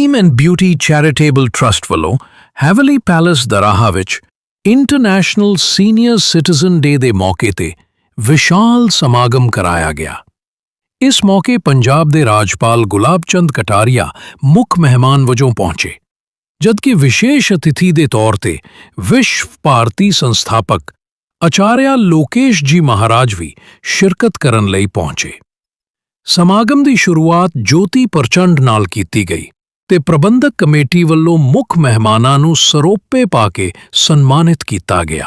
Dream and beauty charitable trust ਵੱਲੋਂ Haveli palace Doraha ਵਿੱਚ international senior citizen ਡੇ ਦੇ ਮੌਕੇ ਤੇ ਵਿਸ਼ਾਲ ਸਮਾਗਮ ਕਰਾਇਆ ਗਿਆ ਇਸ ਮੌਕੇ ਪੰਜਾਬ ਦੇ ਰਾਜਪਾਲ ਗੁਲਾਬ ਚੰਦ ਕਟਾਰੀਆ ਮੁੱਖ ਮਹਿਮਾਨ ਵਜੋਂ ਪਹੁੰਚੇ ਜਦਕਿ ਵਿਸ਼ੇਸ਼ ਅਤਿਥੀ ਦੇ ਤੌਰ ਤੇ ਵਿਸ਼ਵ ਭਾਰਤੀ ਸੰਸਥਾਪਕ ਆਚਾਰਿਆ ਲੋਕੇਸ਼ ਜੀ ਮਹਾਰਾਜ ਵੀ ਸ਼ਿਰਕਤ ਕਰਨ ਲਈ ਪਹੁੰਚੇ ਸਮਾਗਮ ਦੀ ਸ਼ੁਰੂਆਤ ਜੋਤੀ ਪ੍ਰਚੰਡ ਨਾਲ ਕੀਤੀ ਗਈ ਤੇ ਪ੍ਰਬੰਧਕ ਕਮੇਟੀ ਵੱਲੋਂ ਮੁੱਖ ਮਹਿਮਾਨਾਂ ਨੂੰ ਸਰੋਪੇ ਪਾ ਕੇ ਸਨਮਾਨਿਤ ਕੀਤਾ ਗਿਆ।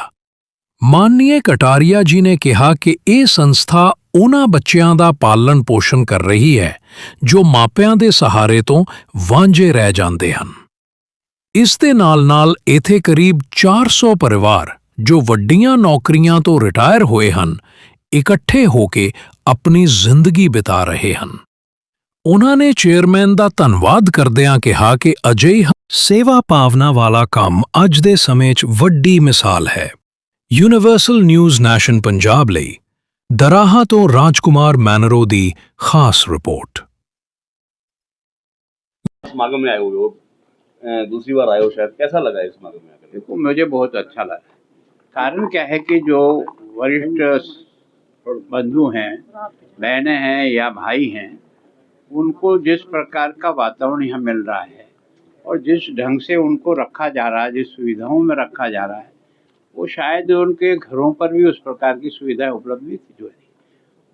ਮਾਨਨੀਏ ਕਟਾਰੀਆ ਜੀ ਨੇ ਕਿਹਾ ਕਿ ਇਹ ਸੰਸਥਾ ਉਹਨਾਂ ਬੱਚਿਆਂ ਦਾ ਪਾਲਣ ਪੋਸ਼ਣ ਕਰ ਰਹੀ ਹੈ, ਜੋ ਮਾਪਿਆਂ ਦੇ ਸਹਾਰੇ ਤੋਂ ਵਾਂਝੇ ਰਹਿ ਜਾਂਦੇ ਹਨ। ਇਸ ਦੇ ਨਾਲ-ਨਾਲ ਇਥੇ ਕਰੀਬ 400 ਪਰਿਵਾਰ, ਜੋ ਵੱਡੀਆਂ ਨੌਕਰੀਆਂ ਤੋਂ ਰਿਟਾਇਰ ਹੋਏ ਹਨ, ਇਕੱਠੇ ਹੋ ਕੇ ਆਪਣੀ ਜ਼ਿੰਦਗੀ ਬਿਤਾ ਰਹੇ ਹਨ। ਉਹਨਾਂ ਨੇ ਚੇਅਰਮੈਨ ਦਾ ਧੰਨਵਾਦ ਕਰਦਿਆਂ ਕਿਹਾ ਕਿ ਅਜਿਹੀ ਸੇਵਾ ਭਾਵਨਾ ਵਾਲਾ ਕੰਮ ਅੱਜ ਦੇ ਸਮੇਂ 'ਚ ਵੱਡੀ ਮਿਸਾਲ ਹੈ। ਯੂਨੀਵਰਸਲ ਨਿਊਜ਼ ਨੈਸ਼ਨ ਪੰਜਾਬ ਲਈ ਦਰਾਹਾ ਤੋਂ ਰਾਜਕੁਮਾਰ ਮੈਨਰੋ ਦੀ ਖਾਸ ਰਿਪੋਰਟ। समागम में आए हो लोग अ, दूसरी बार आए हो शायद कैसा लगा इस समागम में आकर देखो मुझे बहुत अच्छा लगा कारण क्या है कि जो वरिष्ठ बंधु हैं बहनें हैं या भाई हैं उनको जिस प्रकार का वातावरण यहाँ मिल रहा है और जिस ढंग से उनको रखा जा रहा है, जिस सुविधाओं में रखा जा रहा है, वो शायद उनके घरों पर भी उस प्रकार की सुविधाएँ उपलब्ध नहीं थी, जो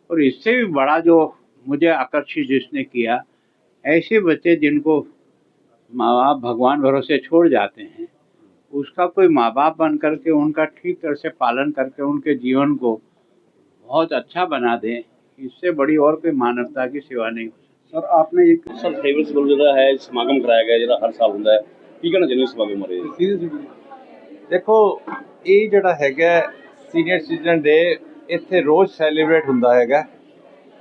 और इससे भी बड़ा जो मुझे आकर्षित जिसने किया, ऐसे बच्चे जिनको माँ बाप भगवान भरोसे छोड़ जाते हैं, उसका कोई माँ बाप बन करके, उनका ठीक तरह से पालन करके, उनके जीवन को बहुत अच्छा बना दें, इससे बड़ी और कोई मानवता की सेवा नहीं ਸਰ ਆਪਨੇ ਇੱਕ ਸਰ ਫੇਵਰਟ ਸਕੂਲ ਜਿਹੜਾ ਹੈ ਸਮਾਗਮ ਕਰਾਇਆ ਗਿਆ ਜਿਹੜਾ ਹਰ ਸਾਲ ਹੁੰਦਾ ਹੈ। ਕੀ ਕਹਿਣਾ ਚਾਹੁੰਦੇ ਸਮਾਗਮ ਬਾਰੇ? ਦੇਖੋ ਇਹ ਜਿਹੜਾ ਹੈਗਾ ਸੀਨੀਅਰ ਸਿਟੀਜ਼ਨ ਡੇ ਇੱਥੇ ਰੋਜ਼ ਸੈਲੀਬ੍ਰੇਟ ਹੁੰਦਾ ਹੈਗਾ।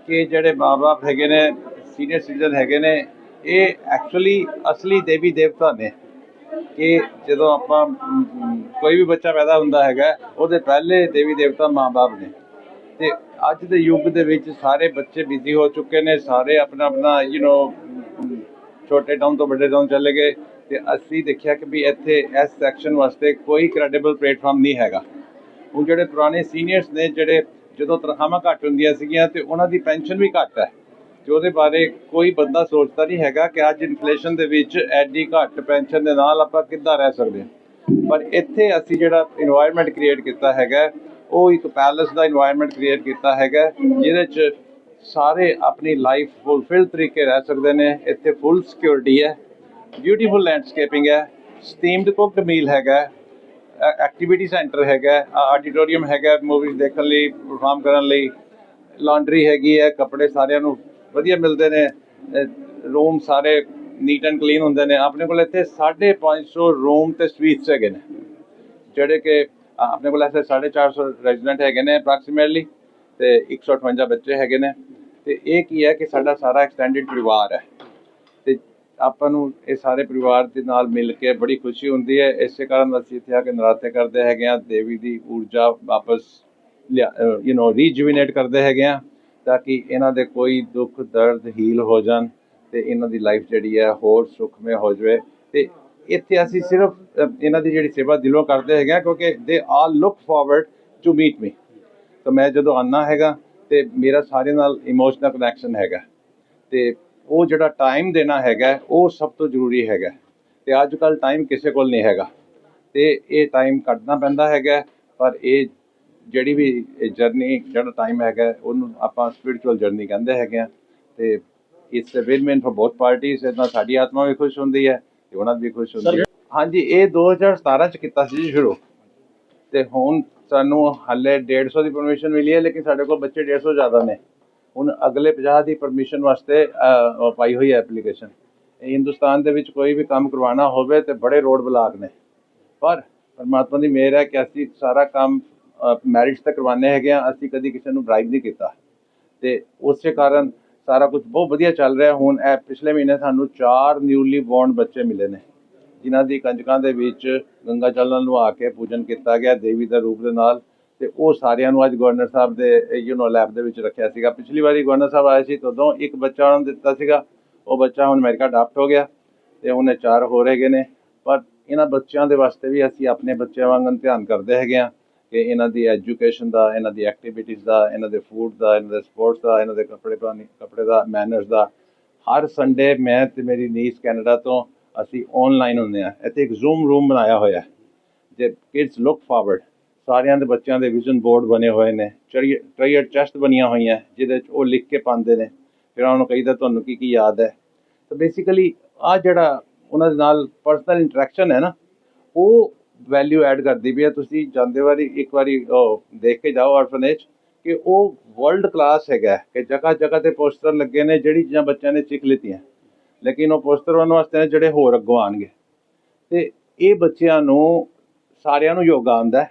ਕਿ ਜਿਹੜੇ ਮਾਪੇ ਹੈਗੇ ਨੇ ਸੀਨੀਅਰ ਸਿਟੀਜ਼ਨ ਹੈਗੇ ਨੇ ਇਹ ਐਕਚੁਅਲੀ ਅਸਲੀ ਦੇਵੀ ਦੇਵਤਾ ਨੇ। ਕਿ ਜਦੋਂ ਆਪਾਂ ਕੋਈ ਵੀ ਬੱਚਾ ਪੈਦਾ ਹੁੰਦਾ ਹੈਗਾ ਉਹਦੇ ਪਹਿਲੇ ਦੇਵੀ ਦੇਵਤਾ ਮਾਪੇ ਨੇ। ਤੇ ਅੱਜ ਦੇ ਯੁੱਗ ਦੇ ਵਿੱਚ ਸਾਰੇ ਬੱਚੇ ਬਿਜ਼ੀ ਹੋ ਚੁੱਕੇ ਨੇ, ਸਾਰੇ ਆਪਣਾ ਆਪਣਾ ਯੂ نو ਛੋਟੇ ਟਾਊਨ ਤੋਂ ਵੱਡੇ ਟਾਊਨ ਚਲੇ ਗਏ ਤੇ ਅਸੀਂ ਦੇਖਿਆ ਕਿ ਵੀ ਇੱਥੇ ਇਸ ਸੈਕਸ਼ਨ ਵਾਸਤੇ ਕੋਈ ਕ੍ਰੈਡੀਬਲ ਪਲੇਟਫਾਰਮ ਨਹੀਂ ਹੈਗਾ। ਉਹ ਜਿਹੜੇ ਪੁਰਾਣੇ ਸੀਨੀਅਰਸ ਨੇ, ਜਿਹੜੇ ਜਦੋਂ ਤਨਖਾਹਾਂ ਘੱਟ ਹੁੰਦੀਆਂ ਸੀਗੀਆਂ ਤੇ ਉਹਨਾਂ ਦੀ ਪੈਨਸ਼ਨ ਵੀ ਘੱਟ ਹੈ, ਤੇ ਉਹਦੇ ਬਾਰੇ ਕੋਈ ਬੰਦਾ ਸੋਚਦਾ ਨਹੀਂ ਹੈਗਾ ਕਿ ਅੱਜ ਇਨਫਲੇਸ਼ਨ ਦੇ ਵਿੱਚ ਐਡੀ ਘੱਟ ਪੈਨਸ਼ਨ ਦੇ ਨਾਲ ਆਪਾਂ ਕਿੱਦਾਂ ਰਹਿ ਸਕਦੇ ਹਾਂ। ਪਰ ਇੱਥੇ ਅਸੀਂ ਜਿਹੜਾ এনवायरमेंट ਕ੍ਰੀਏਟ ਕੀਤਾ ਹੈਗਾ ਉਹ ਇੱਕ ਪੈਲਸ ਦਾ এনवायरमेंट ਕ੍ਰੀਏਟ ਕੀਤਾ ਹੈਗਾ ਜਿਹਦੇ 'ਚ ਸਾਰੇ ਆਪਣੀ ਲਾਈਫ ਫੁਲਫਿਲ ਤਰੀਕੇ ਰਹਿ ਸਕਦੇ ਨੇ, ਇੱਥੇ ਫੁੱਲ ਸਿਕਿਉਰਿਟੀ ਹੈ ਬਿਊਟੀਫੁੱਲ ਲੈਂਡਸਕੇਪਿੰਗ ਹੈ ਸਟੀਮਡ ਕੁਕਡ ਮੀਲ ਹੈਗਾ ਐਕਟੀਵਿਟੀ ਸੈਂਟਰ ਹੈਗਾ ਆਡੀਟੋਰੀਅਮ ਹੈਗਾ ਮੂਵੀਜ਼ ਦੇਖਣ ਲਈ ਪਰਫਾਰਮ ਕਰਨ ਲਈ ਲਾਂਡਰੀ ਹੈਗੀ ਹੈ, ਕੱਪੜੇ ਸਾਰਿਆਂ ਨੂੰ ਵਧੀਆ ਮਿਲਦੇ ਨੇ ਰੂਮ ਸਾਰੇ ਨੀਟ ਐਂਡ ਕਲੀਨ ਹੁੰਦੇ ਨੇ, ਆਪਣੇ ਕੋਲ ਇੱਥੇ 550 ਰੂਮ ਤੇ ਸਵੀਟਸ ਹੈਗੇ ਨੇ, ਜਿਹੜੇ ਕਿ ਆਪਣੇ ਕੋਲ ਐਸੇ 450 ਰੈਜ਼ੀਡੈਂਟ ਹੈਗੇ ਨੇ ਅਪ੍ਰੋਕਸੀਮੇਟਲੀ ਤੇ 158 ਬੱਚੇ ਹੈਗੇ ਨੇ। ਤੇ ਇਹ ਕੀ ਹੈ ਕਿ ਸਾਡਾ ਸਾਰਾ ਐਕਸਟੈਂਡਡ ਪਰਿਵਾਰ ਹੈ। ਤੇ ਆਪਾਂ ਨੂੰ ਇਹ ਸਾਰੇ ਪਰਿਵਾਰ ਦੇ ਨਾਲ ਮਿਲ ਕੇ ਬੜੀ ਖੁਸ਼ੀ ਹੁੰਦੀ ਹੈ। ਇਸੇ ਕਾਰਨ ਅਸੀਂ ਇੱਥੇ ਆ ਕੇ ਨਰਾਤੇ ਕਰਦੇ ਹੈਗੇ ਆ ਦੇਵੀ ਦੀ ਊਰਜਾ ਵਾਪਸ ਯੂ نو ਰੀਜੂਵਨੇਟ ਕਰਦੇ ਹੈਗੇ ਆ ਤਾਂ ਕਿ ਇਹਨਾਂ ਦੇ ਕੋਈ ਦੁੱਖ ਦਰਦ ਹੀਲ ਹੋ ਜਾਣ ਤੇ ਇਹਨਾਂ ਦੀ ਲਾਈਫ ਜਿਹੜੀ ਹੈ ਹੋਰ ਸੁਖਮੇ ਹੋ ਜਾਵੇ। ਤੇ ਇੱਥੇ ਅਸੀਂ ਸਿਰਫ ਇਹਨਾਂ ਦੀ ਜਿਹੜੀ ਸੇਵਾ ਦਿਲੋਂ ਕਰਦੇ ਹੈਗੇ ਆ ਕਿਉਂਕਿ they all look forward to meet me ਤਾਂ ਮੈਂ ਜਦੋਂ ਆਨਾ ਹੈਗਾ, ਤੇ ਮੇਰਾ ਸਾਰਿਆਂ ਨਾਲ ਇਮੋਸ਼ਨਲ ਕਨੈਕਸ਼ਨ ਹੈਗਾ। ਤੇ ਉਹ ਜਿਹੜਾ ਟਾਈਮ ਦੇਣਾ ਹੈਗਾ, ਉਹ ਸਭ ਤੋਂ ਜ਼ਰੂਰੀ ਹੈਗਾ। ਤੇ ਅੱਜ ਕੱਲ ਟਾਈਮ ਕਿਸੇ ਕੋਲ ਨਹੀਂ ਹੈਗਾ। ਤੇ ਇਹ ਟਾਈਮ ਕੱਢਣਾ ਪੈਂਦਾ ਹੈਗਾ, ਪਰ ਇਹ ਜਿਹੜੀ ਵੀ ਜਰਨੀ ਜਿਹੜਾ ਟਾਈਮ ਹੈਗਾ, ਉਹਨੂੰ ਆਪਾਂ ਸਪਿਰਚੁਅਲ ਜਰਨੀ ਕਹਿੰਦੇ ਹੈਗੇ ਆ ਤੇ it's a win win for both parties ਇਹਦੇ ਨਾਲ ਸਾਡੀ ਆਤਮਾ ਵੀ ਖੁਸ਼ ਹੁੰਦੀ ਹੈ। ਤੇ ਉਹਨਾਂ ਦੀ ਵੀ ਖੁਸ਼ ਹੁੰਦੀ ਹੈ। ਹਾਂਜੀ ਇਹ 2017 ਚ ਕੀਤਾ ਸੀ ਜੀ ਸ਼ੁਰੂ। ਤੇ ਹੁਣ ਸਾਨੂੰ ਹਾਲੇ 150 ਦੀ ਪਰਮਿਸ਼ਨ ਮਿਲੀ ਹੈ ਲੇਕਿਨ ਸਾਡੇ ਕੋਲ ਬੱਚੇ 150 ਜ਼ਿਆਦਾ ਨੇ। ਹੁਣ ਅਗਲੇ 50 ਦੀ ਪਰਮਿਸ਼ਨ ਵਾਸਤੇ ਪਾਈ ਹੋਈ ਹੈ ਐਪਲੀਕੇਸ਼ਨ ਹਿੰਦੁਸਤਾਨ ਦੇ ਵਿੱਚ ਕੋਈ ਵੀ ਕੰਮ ਕਰਵਾਉਣਾ ਹੋਵੇ ਤੇ ਬੜੇ ਰੋਡ ਬਲਾਕ ਨੇ। ਪਰ ਪਰਮਾਤਮਾ ਦੀ ਮਿਹਰ ਹੈ ਕਿ ਅਸੀਂ ਸਾਰਾ ਕੰਮ ਮੈਰਿਜ ਤੇ ਕਰਵਾਉਂਦੇ ਹੈਗੇ ਆ ਅਸੀਂ ਕਦੀ ਕਿਸੇ ਨੂੰ ਬ੍ਰਾਈਬ ਨਹੀਂ ਕੀਤਾ। ਤੇ ਉਸੇ ਕਾਰਨ ਸਾਰਾ ਕੁਝ ਬਹੁਤ ਵਧੀਆ ਚੱਲ ਰਿਹਾ। ਹੁਣ ਇਹ ਪਿਛਲੇ ਮਹੀਨੇ ਸਾਨੂੰ ਚਾਰ ਨਿਊਲੀ ਬੌਰਨ ਬੱਚੇ ਮਿਲੇ ਨੇ, ਜਿਨ੍ਹਾਂ ਦੀ ਕੰਜਕਾਂ ਦੇ ਵਿੱਚ ਗੰਗਾ ਜਲ ਨਾਲ ਨਵਾ ਕੇ ਪੂਜਨ ਕੀਤਾ ਗਿਆ, ਦੇਵੀ ਦਾ ਰੂਪ ਦੇ ਨਾਲ। ਤੇ ਉਹ ਸਾਰਿਆਂ ਨੂੰ ਅੱਜ ਗਵਰਨਰ ਸਾਹਿਬ ਦੇ ਯੂ نو ਲੈਬ ਦੇ ਵਿੱਚ ਰੱਖਿਆ ਸੀਗਾ। ਪਿਛਲੀ ਵਾਰੀ ਗਵਰਨਰ ਸਾਹਿਬ ਆਏ ਸੀ, ਤਦੋਂ ਇੱਕ ਬੱਚਾ ਉਹਨਾਂ ਨੂੰ ਦਿੱਤਾ ਸੀਗਾ। ਉਹ ਬੱਚਾ ਹੁਣ ਅਮਰੀਕਾ ਅਡਾਪਟ ਹੋ ਗਿਆ ਤੇ ਉਹਨੇ ਚਾਰ ਹੋ ਰਹੇ ਗਏ ਨੇ। ਪਰ ਇਹਨਾਂ ਬੱਚਿਆਂ ਦੇ ਵਾਸਤੇ ਵੀ ਅਸੀਂ ਆਪਣੇ ਬੱਚਿਆਂ ਵਾਂਗਨ ਧਿਆਨ ਕਰਦੇ ਹੈਗੇ ਆ ਕਿ ਇਹਨਾਂ ਦੀ ਐਜੂਕੇਸ਼ਨ ਦਾ, ਇਹਨਾਂ ਦੀ ਐਕਟੀਵਿਟੀਜ਼ ਦਾ, ਇਹਨਾਂ ਦੇ ਫੂਡ ਦਾ, ਇਹਨਾਂ ਦੇ ਸਪੋਰਟਸ ਦਾ, ਇਹਨਾਂ ਦੇ ਕੱਪੜੇ ਪਾਣੀ, ਕੱਪੜੇ ਦਾ ਮੈਨਰਸ ਦਾ। ਹਰ ਸੰਡੇ ਮੈਂ ਤੇ ਮੇਰੀ ਨੀਸ ਕੈਨੇਡਾ ਤੋਂ ਅਸੀਂ ਆਨਲਾਈਨ ਹੁੰਦੇ ਆ ਇੱਥੇ ਇੱਕ ਜ਼ੂਮ ਰੂਮ ਬਣਾਇਆ ਹੋਇਆ ਜੇ ਕਿਡਸ ਲੁੱਕ ਫਾਰਵਰਡ ਸਾਰਿਆਂ ਦੇ ਬੱਚਿਆਂ ਦੇ ਵਿਜ਼ਨ ਬੋਰਡ ਬਣੇ ਹੋਏ ਨੇ। ਟ੍ਰਾਈਅਰ ਚੈਸਟ ਬਣੀਆਂ ਹੋਈਆਂ ਜਿਹਦੇ ਵਿੱਚ ਉਹ ਲਿਖ ਕੇ ਪਾਉਂਦੇ ਨੇ। ਫਿਰ ਉਹਨਾਂ ਨੂੰ ਕਹੀਦਾ, ਤੁਹਾਨੂੰ ਕੀ ਕੀ ਯਾਦ ਹੈ? ਤਾਂ ਬੇਸਿਕਲੀ ਆ ਜਿਹੜਾ ਉਹਨਾਂ ਦੇ ਨਾਲ ਪਰਸਨਲ ਇੰਟਰੈਕਸ਼ਨ ਹੈ ਨਾ, ਉਹ ਵੈਲਿਊ ਐਡ ਕਰਦੀ ਵੀ ਹੈ। ਤੁਸੀਂ ਜਾਂਦੇ ਵਾਰੀ ਇੱਕ ਵਾਰੀ ਦੇਖ ਕੇ ਜਾਓ ਆਰਫਨੇਜ ਕਿ ਉਹ ਵਰਲਡ ਕਲਾਸ ਹੈਗਾ ਕਿ ਜਗ੍ਹਾ ਜਗ੍ਹਾ ਤੇ ਪੋਸਟਰ ਲੱਗੇ ਨੇ ਜਿਹੜੀ ਚੀਜ਼ਾਂ ਬੱਚਿਆਂ ਨੇ ਸਿੱਖ ਲਿੱਤੀਆਂ। ਲੇਕਿਨ ਉਹ ਪੋਸਟਰ ਉਹਨਾਂ ਵਾਸਤੇ ਨੇ ਜਿਹੜੇ ਹੋਰ ਅੱਗੋਂ ਆਣਗੇ ਤੇ ਇਹ ਬੱਚਿਆਂ ਨੂੰ ਸਾਰਿਆਂ ਨੂੰ ਯੋਗਾ ਆਉਂਦਾ ਹੈ।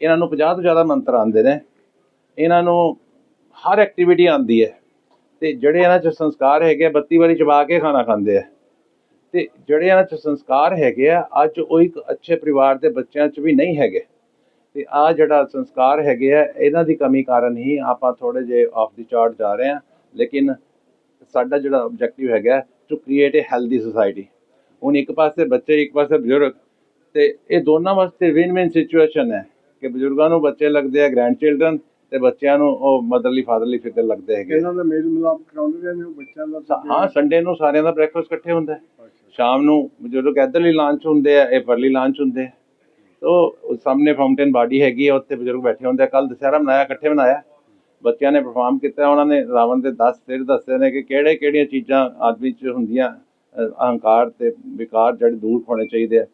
ਇਹਨਾਂ ਨੂੰ 50 ਤੋਂ ਜ਼ਿਆਦਾ ਮੰਤਰ ਆਉਂਦੇ ਨੇ। ਇਹਨਾਂ ਨੂੰ ਹਰ ਐਕਟੀਵਿਟੀ ਆਉਂਦੀ ਹੈ। ਤੇ ਜਿਹੜੇ ਇਹਨਾਂ 'ਚ ਸੰਸਕਾਰ ਹੈਗੇ ਆ, ਬੱਤੀ ਵਾਰੀ ਚਬਾ ਕੇ ਖਾਣਾ ਖਾਂਦੇ ਆ। ਤੇ ਜਿਹੜੇ ਇਹਨਾਂ 'ਚ ਸੰਸਕਾਰ ਹੈਗੇ ਆ, ਅੱਜ ਉਹ ਇੱਕ ਅੱਛੇ ਪਰਿਵਾਰ ਦੇ ਬੱਚਿਆਂ 'ਚ ਵੀ ਨਹੀਂ ਹੈਗੇ। ਤੇ ਆ ਜਿਹੜਾ ਸੰਸਕਾਰ ਹੈਗੇ ਆ, ਇਹਨਾਂ ਦੀ ਕਮੀ ਕਾਰਨ ਹੀ ਆਪਾਂ ਥੋੜੇ ਜੇ ਆਫ ਦੀ ਚਾਰਟ ਜਾ ਰਹੇ ਆ, ਲੇਕਿਨ ਸਾਡਾ ਜਿਹੜਾ ਆਬਜੈਕਟਿਵ ਹੈਗਾ to create a healthy society ਹੁਣ ਇੱਕ ਪਾਸੇ ਬੱਚੇ, ਇੱਕ ਪਾਸੇ ਬਜ਼ੁਰਗ, ਤੇ ਇਹ ਦੋਨਾਂ ਵਾਸਤੇ ਵਿਨ ਵਿਨ ਸਿਚੁਏਸ਼ਨ ਹੈ ਕਿ ਬਜ਼ੁਰਗਾਂ ਨੂੰ ਬੱਚੇ ਲੱਗਦੇ ਆ ਗ੍ਰੈਂਡ ਚਿਲਡਰਨ ਤੇ ਬੱਚਿਆਂ ਨੂੰ ਉਹ ਮਦਰਲੀ ਫਾਦਰਲੀ ਫਿਕਰ ਲੱਗਦੇ ਹੈਗੇ। ਇਹਨਾਂ ਦਾ ਮੇਲ ਮਿਲਾਪ ਕਰਾਉਂਦੇ ਨੇ ਉਹ ਬੱਚਿਆਂ ਦਾ ਹਾਂ ਸੰਡੇ ਨੂੰ ਸਾਰਿਆਂ ਦਾ ਬ੍ਰੇਕਫਾਸਟ ਇਕੱਠੇ ਹੁੰਦਾ ਹੈ। ਸ਼ਾਮ ਨੂੰ ਬਜ਼ੁਰਗ ਇੱਧਰਲੀ ਲਾਂਚ ਹੁੰਦੇ ਆ ਇਹ ਪਰਲੀ ਲਾਂਚ ਹੁੰਦੇ ਆ। ਤੋ ਸਾਹਮਣੇ ਫਾਊਂਟੇਨ ਬਾਡੀ ਹੈਗੀ ਆ ਉੱਥੇ ਬਜ਼ੁਰਗ ਬੈਠੇ ਹੁੰਦੇ ਆ। ਕੱਲ ਦੁਸਹਿਰਾ ਮਨਾਇਆ ਇਕੱਠੇ ਮਨਾਇਆ। ਬੱਚਿਆਂ ਨੇ ਪਰਫਾਰਮ ਕੀਤਾ ਉਹਨਾਂ ਨੇ ਰਾਵਣ ਦੇ 10 ਸਿਰ ਦੱਸੇ ਨੇ ਕਿ ਕਿਹੜੇ ਕਿਹੜੀਆਂ ਚੀਜ਼ਾਂ ਆਦਮੀ 'ਚ ਹੁੰਦੀਆਂ ਅਹੰਕਾਰ ਤੇ ਵਿਕਾਰ ਜਿਹੜੇ ਦੂਰ ਹੋਣੇ ਚਾਹੀਦੇ ਆ।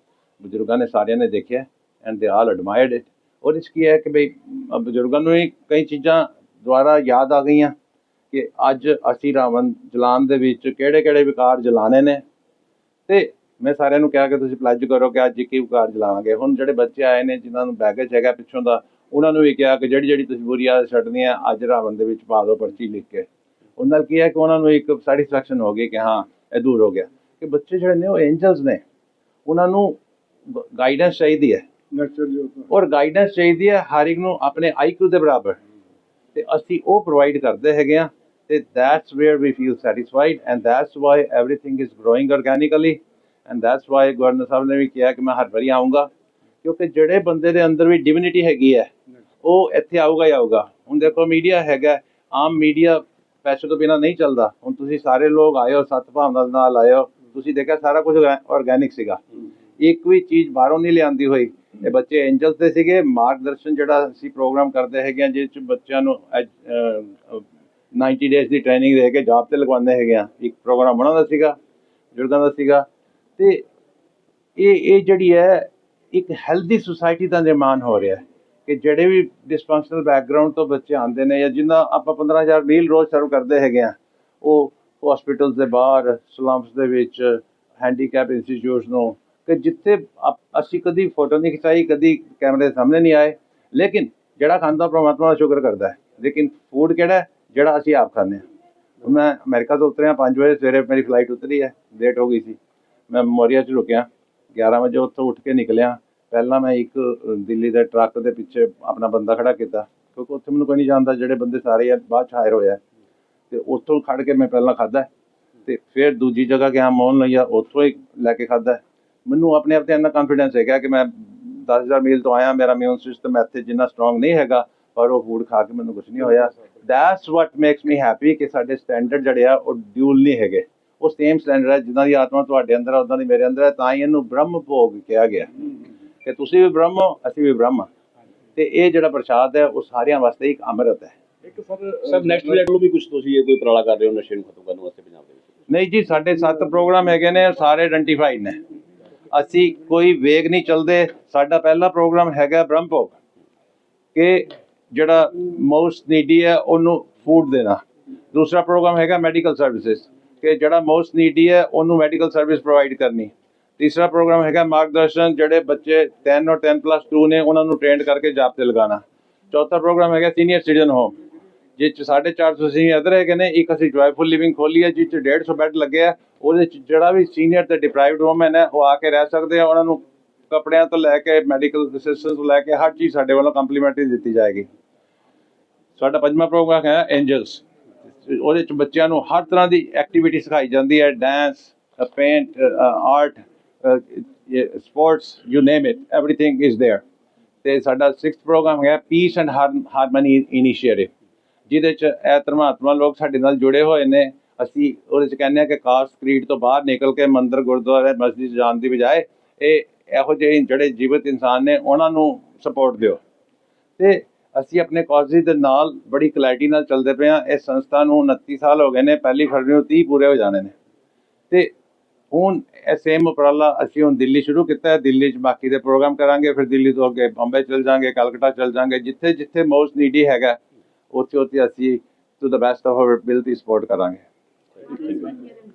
ਬਜ਼ੁਰਗਾਂ ਨੇ ਸਾਰਿਆਂ ਨੇ ਦੇਖਿਆ ਐਂਡ ਦੇ ਆਲ ਐਡਮਾਇਰਡ ਇਟ ਉਹਦੇ 'ਚ ਕੀ ਹੈ ਕਿ ਬਈ ਬਜ਼ੁਰਗਾਂ ਨੂੰ ਹੀ ਕਈ ਚੀਜ਼ਾਂ ਦੁਆਰਾ ਯਾਦ ਆ ਗਈਆਂ ਕਿ ਅੱਜ ਅਸੀਂ ਰਾਵਣ ਜਲਾਨ ਦੇ ਵਿੱਚ ਕਿਹੜੇ ਕਿਹੜੇ ਵਿਕਾਰ ਜਲਾਣੇ ਨੇ। ਤੇ ਮੈਂ ਸਾਰਿਆਂ ਨੂੰ ਕਿਹਾ ਕਿ ਤੁਸੀਂ ਪਲੱਜ ਕਰੋ ਕਿ ਅੱਜ ਇੱਕ ਹੀ ਵਿਕਾਰ ਜਲਾਵਾਂਗੇ। ਹੁਣ ਜਿਹੜੇ ਬੱਚੇ ਆਏ ਨੇ, ਜਿਨ੍ਹਾਂ ਨੂੰ ਬੈਗੇਜ ਹੈਗਾ ਪਿੱਛੋਂ ਦਾ, ਉਹਨਾਂ ਨੂੰ ਵੀ ਕਿਹਾ ਕਿ ਜਿਹੜੀ ਜਿਹੜੀ ਤੁਸੀਂ ਬੁਰੀ ਆਦਤ ਛੱਡਣੀ ਹੈ ਅੱਜ ਰਾਵਣ ਦੇ ਵਿੱਚ ਪਾ ਦਿਓ ਪਰਚੀ ਲਿਖ ਕੇ। ਉਹਨਾਂ ਨਾਲ ਕੀ ਹੈ ਕਿ ਉਹਨਾਂ ਨੂੰ ਇੱਕ ਸੈਟੀਸਫੈਕਸ਼ਨ ਹੋ ਗਈ ਕਿ ਹਾਂ, ਇਹ ਦੂਰ ਹੋ ਗਿਆ। ਕਿ ਬੱਚੇ ਜਿਹੜੇ ਨੇ ਉਹ ਐਂਜਲਸ ਨੇ। ਉਹਨਾਂ ਨੂੰ ਗਾਈਡੈਂਸ ਚਾਹੀਦੀ ਹੈ। ਔਰ ਗਾਈਡੈਂਸ ਚਾਹੀਦੀ ਹੈ ਹਰ ਇੱਕ ਨੂੰ ਆਪਣੇ ਆਈਕਿਊ ਦੇ ਬਰਾਬਰ। ਤੇ ਅਸੀਂ ਉਹ ਪ੍ਰੋਵਾਈਡ ਕਰਦੇ ਹੈਗੇ ਆ ਤੇ that's where we feel satisfied and that's why everything is growing organically and that's why governor ਸਾਹਿਬ ਨੇ ਵੀ ਕਿਹਾ ਕਿ ਮੈਂ ਹਰ ਵਾਰੀ ਆਉਂਗਾ ਕਿਉਂਕਿ ਜਿਹੜੇ ਬੰਦੇ ਦੇ ਅੰਦਰ ਵੀ ਡਿਵਿਨਿਟੀ ਹੈਗੀ ਹੈ, ਉਹ ਇੱਥੇ ਆਊਗਾ ਹੀ ਆਊਗਾ। ਹੁਣ ਦੇਖੋ ਮੀਡੀਆ ਹੈਗਾ, ਆਮ ਮੀਡੀਆ ਪੈਸੇ ਤੋਂ ਬਿਨਾ ਨਹੀਂ ਚੱਲਦਾ। ਹੁਣ ਤੁਸੀਂ ਸਾਰੇ ਲੋਕ ਆਏ ਹੋ ਸੱਤ ਭਾਵਨਾ ਨਾਲ ਆਏ ਹੋ ਤੁਸੀਂ ਦੇਖਿਆ ਸਾਰਾ ਕੁਝ ਆਰਗੈਨਿਕ ਸੀਗਾ। ਇੱਕ ਵੀ ਚੀਜ਼ ਬਾਹਰੋਂ ਨਹੀਂ ਲਿਆਂਦੀ ਹੋਈ। ਇਹ ਬੱਚੇ ਐਂਜਲਸ ਦੇ ਸੀਗੇ। ਮਾਰਗਦਰਸ਼ਨ ਜਿਹੜਾ ਅਸੀਂ ਪ੍ਰੋਗਰਾਮ ਕਰਦੇ ਹੈਗੇ ਆ ਜਿਸ ਚ ਬੱਚਿਆਂ ਨੂੰ ਅੱਜ, ਅਹ, 90 ਡੇਜ਼ ਦੀ ਟ੍ਰੇਨਿੰਗ ਦੇ ਕੇ ਜੌਬ ਤੇ ਲਗਵਾਉਂਦੇ ਹੈਗੇ ਆ ਇੱਕ ਪ੍ਰੋਗਰਾਮ ਉਹਨਾਂ ਦਾ ਸੀਗਾ ਬਜ਼ੁਰਗਾਂ ਦਾ ਸੀਗਾ। ਤੇ ਇਹ ਇਹ ਜਿਹੜੀ ਹੈ ਇੱਕ ਹੈਲਦੀ ਸੁਸਾਇਟੀ ਦਾ ਨਿਰਮਾਣ ਹੋ ਰਿਹਾ ਹੈ ਕਿ ਜਿਹੜੇ ਵੀ ਡਿਸਫੰਕਸ਼ਨਲ ਬੈਕਗ੍ਰਾਉਂਡ ਤੋਂ ਬੱਚੇ ਆਉਂਦੇ ਨੇ ਜਾਂ ਜਿੰਨਾ ਆਪਾਂ 15000 ਮੀਲ ਰੋਜ਼ ਸਰਵ ਕਰਦੇ ਹੈਗੇ ਆ ਉਹ ਹਸਪੀਟਲਸ ਦੇ ਬਾਹਰ ਸਲੰਪਸ ਦੇ ਵਿੱਚ ਹੈਂਡੀਕੈਪ ਇੰਸਟੀਚਿਊਟਸ ਨੂੰ ਕਿ ਜਿੱਥੇ ਆਪ- ਅਸੀਂ ਕਦੀ ਫੋਟੋ ਨਹੀਂ ਖਿਚਾਈ, ਕਦੀ ਕੈਮਰੇ ਦੇ ਸਾਹਮਣੇ ਨਹੀਂ ਆਏ। ਲੇਕਿਨ ਜਿਹੜਾ ਖਾਂਦਾ ਪ੍ਰਮਾਤਮਾ ਦਾ ਸ਼ੁਕਰ ਕਰਦਾ ਹੈ। ਲੇਕਿਨ ਫੂਡ ਕਿਹੜਾ ਜਿਹੜਾ ਅਸੀਂ ਆਪ ਖਾਂਦੇ ਹਾਂ। ਮੈਂ ਅਮਰੀਕਾ ਤੋਂ ਉਤਰਿਆ 5 ਵਜੇ ਸਵੇਰੇ ਮੇਰੀ ਫਲਾਈਟ ਉਤਰੀ ਹੈ। ਲੇਟ ਹੋ ਗਈ ਸੀ। ਮੈਂ ਮੋਰੀਆ 'ਚ ਰੁਕਿਆ। 11 ਵਜੇ ਉੱਥੋਂ ਉੱਠ ਕੇ ਨਿਕਲਿਆ। ਪਹਿਲਾਂ ਮੈਂ ਇੱਕ ਦਿੱਲੀ ਦੇ ਟਰੱਕ ਦੇ ਪਿੱਛੇ ਆਪਣਾ ਬੰਦਾ ਖੜਾ ਕੀਤਾ। ਕਿਉਂਕਿ ਉੱਥੇ ਮੈਨੂੰ ਕੋਈ ਨਹੀਂ ਜਾਣਦਾ, ਜਿਹੜੇ ਬੰਦੇ ਸਾਰੇ ਆ, ਬਾਅਦ ਚ ਹਾਇਰ ਹੋਇਆ ਤੇ ਉੱਥੋਂ ਖੜ ਕੇ ਮੈਂ ਪਹਿਲਾਂ ਖਾਦਾ ਤੇ ਫਿਰ ਦੂਜੀ ਜਗ੍ਹਾ ਗਿਆ, ਮੋਹਨ ਲਈਆ। ਉੱਥੋਂ ਹੀ ਲੈ ਕੇ ਖਾਦਾ ਮੈਨੂੰ ਆਪਣੇ ਆਪ ਤੇ ਇੰਨਾ ਕੌਨਫੀਡੈਂਸ ਹੈਗਾ ਕਿ ਮੈਂ 10000 ਮੀਲ ਤੋਂ ਆਇਆ ਮੇਰਾ ਇਮਿਊਨ ਸਿਸਟਮ ਇੱਥੇ ਜਿੰਨਾ ਸਟਰੋਂਗ ਨਹੀਂ ਹੈਗਾ ਪਰ ਉਹ ਫੂਡ ਖਾ ਕੇ ਮੈਨੂੰ ਕੁਝ ਨਹੀਂ ਹੋਇਆ। That's what makes me happy ਕਿ ਸਾਡੇ ਸਟੈਂਡਰਡ ਜਿਹੜੇ ਆ ਉਹ ਡਿਊਲ ਨਹੀਂ ਹੈਗੇ। ਉਹ ਸੇਮ ਸਟੈਂਡਰਡ ਹੈ ਜਿੱਦਾਂ ਦੀ ਆਤਮਾ ਤੁਹਾਡੇ ਅੰਦਰ ਹੈ ਉਦਾਂ ਦੀ ਮੇਰੇ ਅੰਦਰ ਹੈ ਤਾਂ ਹੀ ਇਹਨੂੰ ਬ੍ਰਹਮ ਭੋਗ ਕਿਹਾ ਗਿਆ। ਕਿ ਤੁਸੀਂ ਵੀ ਬ੍ਰਹਮ ਹੋ ਅਸੀਂ ਵੀ ਬ੍ਰਹਮ ਹਾਂ। ਤੇ ਇਹ ਜਿਹੜਾ ਪ੍ਰਸ਼ਾਦ ਹੈ ਉਹ ਸਾਰਿਆਂ ਵਾਸਤੇ ਇੱਕ ਅੰਮ੍ਰਿਤ ਹੈ। ਇੱਕ ਸਰ ਸਰ ਨੈਕਸਟ ਲੈਵਲ ਨੂੰ ਵੀ ਕੁਝ ਤੁਸੀਂ ਇਹ ਕੋਈ ਉਪਰਾਲਾ ਕਰ ਰਹੇ ਹੋ ਨਸ਼ੇ ਨੂੰ ਖਤਮ ਕਰਨ ਵਾਸਤੇ ਪੰਜਾਬ ਦੇ ਵਿੱਚ? ਨਹੀਂ ਜੀ ਸਾਡੇ ਸੱਤ ਪ੍ਰੋਗਰਾਮ ਹੈਗੇ ਨੇ ਸਾਰੇ ਆਇਡੈਂਟੀਫਾਈਡ ਨੇ। ਅਸੀਂ ਕੋਈ ਵੇਗ ਨਹੀਂ ਚਲਦੇ। ਸਾਡਾ ਪਹਿਲਾ ਪ੍ਰੋਗਰਾਮ ਹੈਗਾ ਬ੍ਰਹਮ ਭੋਗ ਕਿ ਜਿਹੜਾ ਮੋਸਟ ਨੀਡੀ ਹੈ ਉਹਨੂੰ ਫੂਡ ਦੇਣਾ। ਦੂਸਰਾ ਪ੍ਰੋਗਰਾਮ ਹੈਗਾ ਮੈਡੀਕਲ ਸਰਵਿਸਿਜ਼, ਕਿ ਜਿਹੜਾ ਮੋਸਟ ਨੀਡੀ ਹੈ ਉਹਨੂੰ ਮੈਡੀਕਲ ਸਰਵਿਸ ਪ੍ਰੋਵਾਈਡ ਕਰਨੀ। ਤੀਸਰਾ ਪ੍ਰੋਗਰਾਮ ਹੈਗਾ ਮਾਰਗਦਰਸ਼ਨ, ਜਿਹੜੇ ਬੱਚੇ 10 ਔਰ 10 ਪਲੱਸ 2 ਨੇ, ਉਹਨਾਂ ਨੂੰ ਟ੍ਰੇਨਡ ਕਰਕੇ ਜਾਬ ਤੇ ਲਗਾਉਣਾ। ਚੌਥਾ ਪ੍ਰੋਗਰਾਮ ਹੈਗਾ ਸੀਨੀਅਰ ਸਿਟੀਜ਼ਨ ਹੋਮ ਜਿਸ ਚ 450 ਅਸੀਂ ਅਦਰ ਹੈਗੇ ਨੇ ਇੱਕ ਅਸੀਂ ਜੁਆਇਫੁਲ ਲਿਵਿੰਗ ਖੋਲੀ ਹੈ ਜਿਸ ਚ 150 ਬੈੱਡ ਲੱਗੇ ਆ ਉਹਦੇ ਚ ਜਿਹੜਾ ਵੀ ਸੀਨੀਅਰ ਤੇ ਡਿਪਰਾਈਵਡ ਵੂਮਨ ਹੈ ਉਹ ਆ ਕੇ ਰਹਿ ਸਕਦੇ ਆ ਉਹਨਾਂ ਨੂੰ ਕੱਪੜਿਆਂ ਤੋਂ ਲੈ ਕੇ ਮੈਡੀਕਲ ਅਸਿਸਟੈਂਸ ਤੋਂ ਲੈ ਕੇ ਹਰ ਚੀਜ਼ ਸਾਡੇ ਵੱਲੋਂ ਕੰਪਲੀਮੈਂਟਰੀ ਦਿੱਤੀ ਜਾਏਗੀ। ਸਾਡਾ ਪੰਜਵਾਂ ਪ੍ਰੋਗਰਾਮ ਹੈ ਐਂਜਲਸ ਉਹਦੇ ਚ ਬੱਚਿਆਂ ਨੂੰ ਹਰ ਤਰ੍ਹਾਂ ਦੀ ਐਕਟੀਵਿਟੀ ਸਿਖਾਈ ਜਾਂਦੀ ਹੈ dance paint art sports you name it it, is is there. ਤੇ ਸਾਡਾ 6th ਪ੍ਰੋਗਰਾਮ ਹੈ ਪੀਸ ਐਂਡ ਹਾਰਮਨੀ ਇਨੀਸ਼ੀਏਟਿਵ ਜਿਹਦੇ ਚ ਇਹ ਧਰਮਾਤਮਾ ਲੋਕ ਸਾਡੇ ਨਾਲ ਜੁੜੇ ਹੋਏ ਨੇ, ਅਸੀਂ ਉਹਦੇ ਚ ਕਹਿੰਦੇ ਆ ਕਿ ਕਾਸਟ ਕ੍ਰੀਡ ਤੋਂ ਬਾਹਰ ਨਿਕਲ ਕੇ ਮੰਦਰ ਗੁਰਦੁਆਰੇ ਮਸਜਿਦ ਜਾਣ ਦੀ ਬਜਾਏ ਇਹ ਇਹੋ ਜਿਹੇ ਜਿਹੜੇ ਜੀਵਤ ਇਨਸਾਨ ਨੇ, ਉਹਨਾਂ ਨੂੰ ਸਪੋਰਟ ਦਿਓ। ਤੇ ਅਸੀਂ ਆਪਣੇ ਕਾਜ਼ੀ ਦੇ ਨਾਲ ਬੜੀ ਕਲੈਰਿਟੀ ਨਾਲ ਚੱਲਦੇ ਪਏ ਹਾਂ। ਇਸ ਸੰਸਥਾ ਨੂੰ 29 ਸਾਲ ਹੋ ਗਏ ਨੇ, ਪਹਿਲੀ ਫਰਵਰੀ ਨੂੰ 30 ਪੂਰੇ ਹੋ ਜਾਣੇ ਨੇ। ਤੇ ਹੁਣ ਇਹ ਸੇਮ ਉਪਰਾਲਾ ਅਸੀਂ ਹੁਣ ਦਿੱਲੀ ਸ਼ੁਰੂ ਕੀਤਾ ਹੈ। ਦਿੱਲੀ 'ਚ ਬਾਕੀ ਦੇ ਪ੍ਰੋਗਰਾਮ ਕਰਾਂਗੇ, ਫਿਰ ਦਿੱਲੀ ਤੋਂ ਅੱਗੇ ਬੰਬੇ ਚਲ ਜਾਾਂਗੇ, ਕਲਕੱਤਾ ਚਲ ਜਾਾਂਗੇ ਜਿੱਥੇ ਜਿੱਥੇ ਮੋਸਟ ਨੀਡੀ ਹੈਗਾ ਉੱਥੇ ਉੱਥੇ ਅਸੀਂ to the best of our ability support ਕਰਾਂਗੇ।